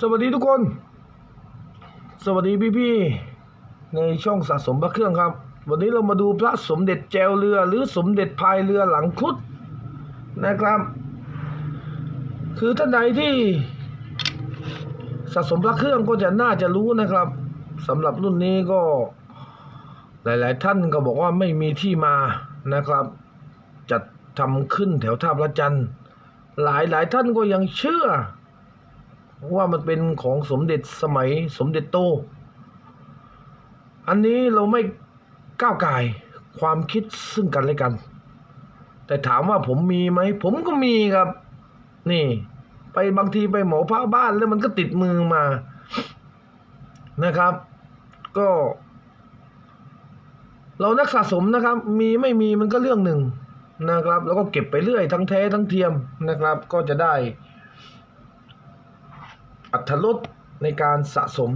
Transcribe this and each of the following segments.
สวัสดีทุกคน สวัสดีพี่ๆในช่องสะสมพระเครื่องครับ วันนี้เรามาดูพระสมเด็จแจวเรือ หรือสมเด็จพายเรือหลังครุดนะครับ คือท่านใดที่สะสมพระเครื่องก็จะน่าจะรู้นะครับสำหรับรุ่นนี้ก็ หลาย ๆ ท่านก็บอกว่าไม่มีที่มานะครับ จัดทำขึ้นแถวท่าพระจันทร์หลายหลายท่านก็ยังเชื่อ ว่ามันเป็นของสมเด็จสมัยสมเด็จโต อันนี้เราไม่ก้าวไก่ความคิดซึ่งกันและกัน แต่ถามว่าผมมีไหม ผมก็มีครับ นี่ ไปบางทีไปหมอพระบ้านแล้วมันก็ติดมือมานะครับ ก็ เรานักสะสมนะครับ มีไม่มีมันก็เรื่องหนึ่งนะครับ แล้วก็เก็บไปเรื่อยทั้งแท้ทั้งเทียมนะครับ ก็จะได้ อัตรสในการสะสม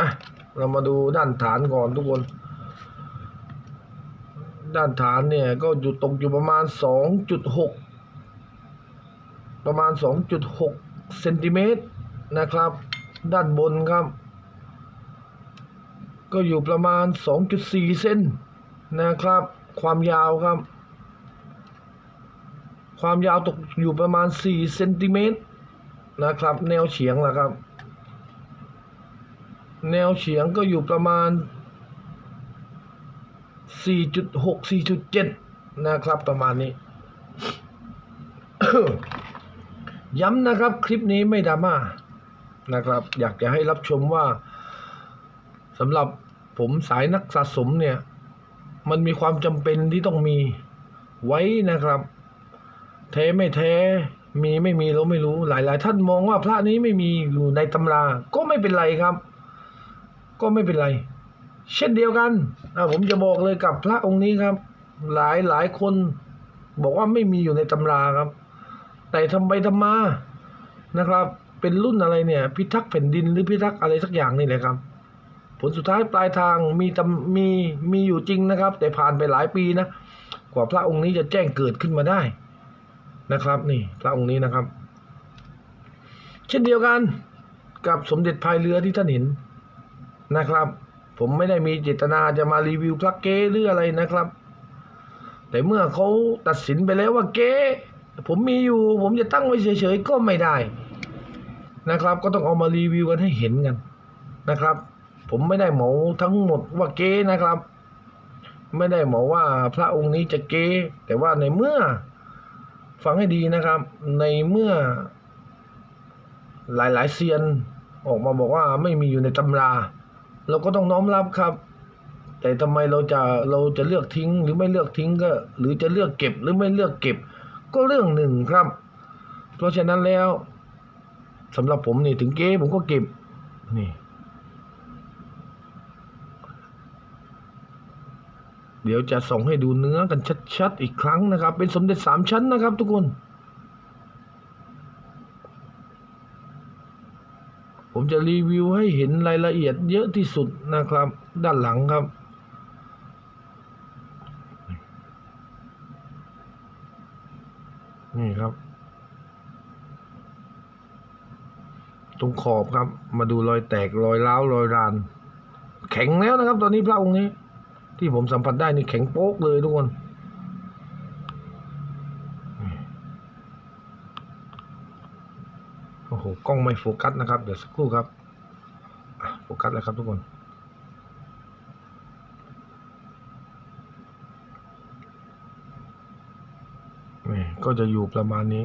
อะ เรามาดูด้านฐานก่อนทุกคน ด้านฐานเนี่ยก็อยู่ตกอยู่ประมาณ 2.6 ประมาณ 2.6เซนติเมตรนะครับ ด้านบนครับ ก็อยู่ประมาณ 2.4 เซนนะครับ ความยาวครับ ความยาวตกอยู่ประมาณ 4 เซนติเมตร นะครับ แนวเฉียงนะครับ แนวเฉียงก็อยู่ประมาณ 4.6 4.7 นะครับประมาณนี้ ย้ำนะครับคลิปนี้ไม่ดราม่านะครับ อยากจะให้รับชมว่าสำหรับผมสายนักสะสมเนี่ย มันมีความจำเป็นที่ต้องมีไว้นะครับ แท้ไม่แท้ มีไม่มีเราไม่รู้หลาย ๆ ท่านมองว่าพระนี้ไม่มีอยู่ในตำรา ก็ไม่เป็นไรครับ ก็ไม่เป็นไร เช่นเดียวกันอะผมจะบอกเลยกับพระองค์นี้ครับ หลายหลายคนบอกว่าไม่มีอยู่ในตำราครับ แต่ทำไปทำมานะครับ เป็นรุ่นอะไรเนี่ย พิทักษ์แผ่นดินหรือพิทักษ์อะไรสักอย่างนี่แหละครับ ผลสุดท้ายปลายทางมีตำมีมีอยู่จริงนะครับ แต่ผ่านไปหลายปีนะกว่าพระองค์นี้จะแจ้งเกิดขึ้นมาได้ นะครับ นี่พระองค์นี้นะครับ เช่นเดียวกันกับสมเด็จพายเรือที่ท่านเห็นนะครับ ผมไม่ได้มีเจตนาจะมารีวิวพระเก้หรืออะไรนะครับ แต่เมื่อเขาตัดสินไปแล้วว่าเก้ผมมีอยู่ ผมจะตั้งไว้เฉยๆก็ไม่ได้นะครับ ก็ต้องเอามารีวิวกันให้เห็นกันนะครับ ผมไม่ได้เหมาทั้งหมดว่าเก้นะครับ ไม่ได้เหมาว่าพระองค์นี้จะเก้แต่ว่าในเมื่อ ฟังให้ดีนะครับ ในเมื่อหลายๆเซียนออกมาบอกว่าไม่มีอยู่ในตำรา เราก็ต้องน้อมรับครับ แต่ทำไมเราจะเราจะเลือกทิ้งหรือไม่เลือกทิ้งก็ หรือจะเลือกเก็บหรือไม่เลือกเก็บ ก็เรื่องหนึ่งครับ เพราะฉะนั้นแล้วสำหรับผมนี่ถึงเก้ผมก็เก็บนี่ เดี๋ยวจะส่งให้ดูเนื้อกันชัดๆอีกครั้งนะครับ เป็นสมเด็จสามชั้นนะครับ ทุกคน ผมจะรีวิวให้เห็นรายละเอียดเยอะที่สุดนะครับ ด้านหลังครับนี่ครับ ตรงขอบครับ มาดูรอยแตกรอยร้าวรอยราน แข็งแล้วนะครับ ตอนนี้พระองค์นี้ ที่ผมสัมผัสได้นี่แข็งโป๊กเลยทุกคนโอ้โหกล้องไม่โฟกัสนะครับ เดี๋ยวสักครู่ครับโฟกัสแล้วครับทุกคนนี่ก็จะอยู่ประมาณนี้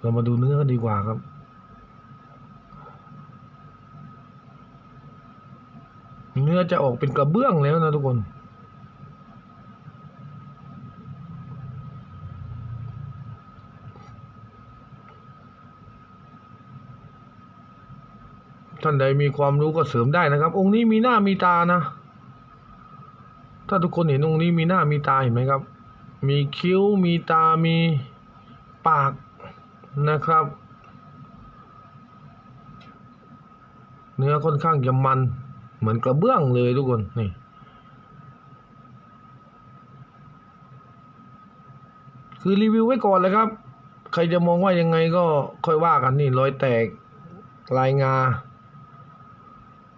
เรามาดูเนื้อดีกว่าครับ เนื้อจะออกเป็นกระเบื้องแล้วนะทุกคน ท่านใดมีความรู้ก็เสริมได้นะครับ องค์นี้มีหน้ามีตานะ ถ้าทุกคนเห็นองค์นี้มีหน้ามีตาเห็นไหมครับ มีคิ้วมีตามีปากนะครับ เนื้อค่อนข้างจะมัน เหมือนกระเบื้องเลยทุกคนนี่คือรีวิวไว้ก่อนเลยครับ ใครจะมองว่ายังไงก็ค่อยว่ากันนี่รอยแตกลายงา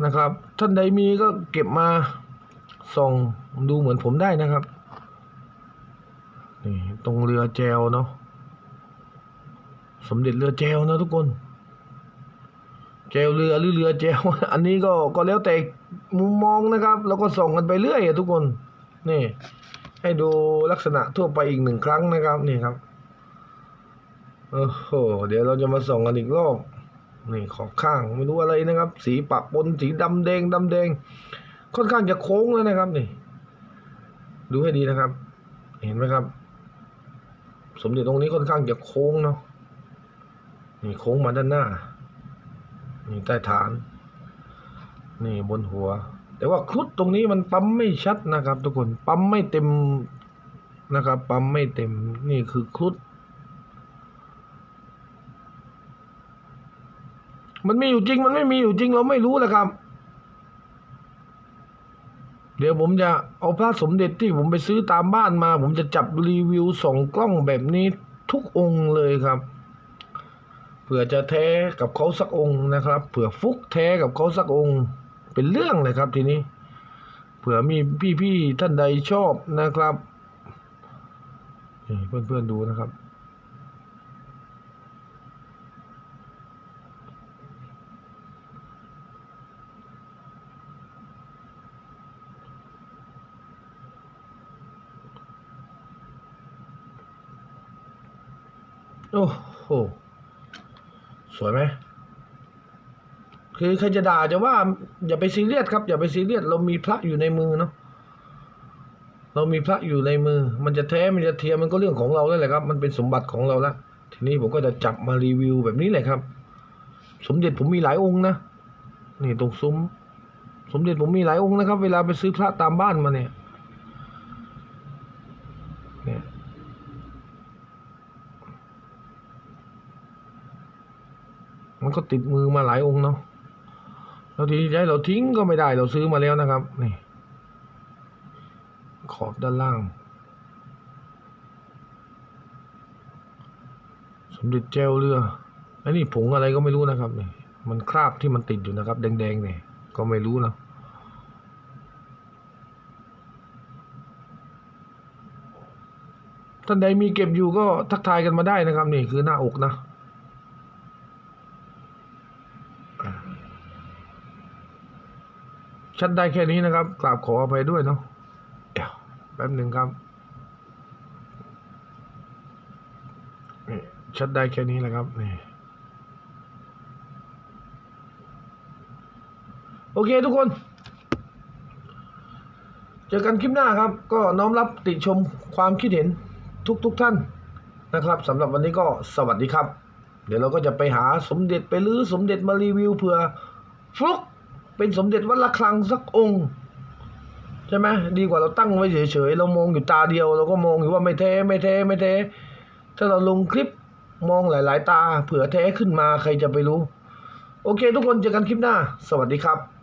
นะครับ ท่านใดมีก็เก็บมาส่องดูเหมือนผมได้นะครับนี่ตรงเรือแจวเนาะสมเด็จเรือแจวนะทุกคน แจวเรือหรือเรือแจวอันนี้ก็ก็แล้วแต่มุมมองนะครับ แล้วก็ส่งกันไปเรื่อยอทุกคนนี่ ให้ดูลักษณะทั่วไปอีกหนึ่งครั้งนะครับนี่ครับโอ้โหเดี๋ยวเราจะมาส่องกันอีกรอบนี่ขอบข้างไม่รู้อะไรนะครับ สีปะปนสีดำแดงดำแดง ค่อนข้างจะโค้งแล้วนะครับนี่ ดูให้ดีนะครับ เห็นไหมครับ สมเด็จตรงนี้ค่อนข้างจะโค้งเนาะนี่โค้งมาด้านหน้า นี่ใต้ฐาน นี่บนหัว แต่ว่าครุฑตรงนี้มันปั๊มไม่ชัดนะครับ ทุกคนปั๊มไม่เต็มนะครับ ปั๊มไม่เต็มนี่คือครุฑมันมีอยู่จริง มันไม่มีอยู่จริงเราไม่รู้แหละครับ เดี๋ยวผมจะเอาพระสมเด็จที่ผมไปซื้อตามบ้านมา ผมจะจับรีวิวสองกล้องแบบนี้ทุกองค์เลยครับ เผื่อจะแท้กับเขาสักองค์นะครับเผื่อฟุกแท้กับเขาสักองค์ เป็นเรื่องเลยครับทีนี้ เผื่อมีพี่ๆท่านใดชอบนะครับเพื่อนๆดูนะครับโอ้โห สวยไหมคือใครจะด่าจะว่า อย่าไปซีเรียสครับ อย่าไปซีเรียสเรามีพระอยู่ในมือเนาะเรามีพระอยู่ในมือ มันจะแท้มันจะเทียมมันก็เรื่องของเราแล้วแหละครับ มันเป็นสมบัติของเราแล้วทีนี้ผมก็จะจับมารีวิวแบบนี้แหละครับ สมเด็จผมมีหลายองค์นะนี่ตรงซุ้ม สมเด็จผมมีหลายองค์นะครับ เวลาไปซื้อพระตามบ้านมาเนี่ยเนี่ย มันก็ติดมือมาหลายองค์เนาะแล้วทีนี้จะให้เราทิ้งก็ไม่ได้เราซื้อมาแล้วนะครับ นี่ ขอบด้านล่าง สมเด็จเจลเรืออันนี้ผงอะไรก็ไม่รู้นะครับนี่มันคราบที่มันติดอยู่นะครับ แดงๆเนี่ยก็ไม่รู้นะท่านใดมีเก็บอยู่ก็ทักทายกันมาได้นะครับ นี่คือหน้าอกนะ ชัดได้แค่นี้นะครับกราบขออภัยด้วยเนาะเดี๋ยวแป๊บหนึ่งครับนี่ชัดได้แค่นี้แหละครับนี่โอเคทุกคน เจอกันคลิปหน้าครับ ก็น้อมรับติชมความคิดเห็นทุกๆทท่านนะครับสำหรับวันนี้ก็สวัสดีครับ เดี๋ยวเราก็จะไปหาสมเด็จไปลื้อสมเด็จมารีวิวเผื่อฟลุก เป็นสมเด็จวัดละครังสักองค์ใช่ไหมดีกว่าเราตั้งไว้เฉยๆเรามองอยู่ตาเดียว เราก็มองอยู่ว่าไม่เทไม่เทไม่เทถ้าเราลงคลิปมองหลาย ๆ ตา เผื่อแท้ขึ้นมาใครจะไปรู้ โอเค ทุกคนเจอกันคลิปหน้า สวัสดีครับ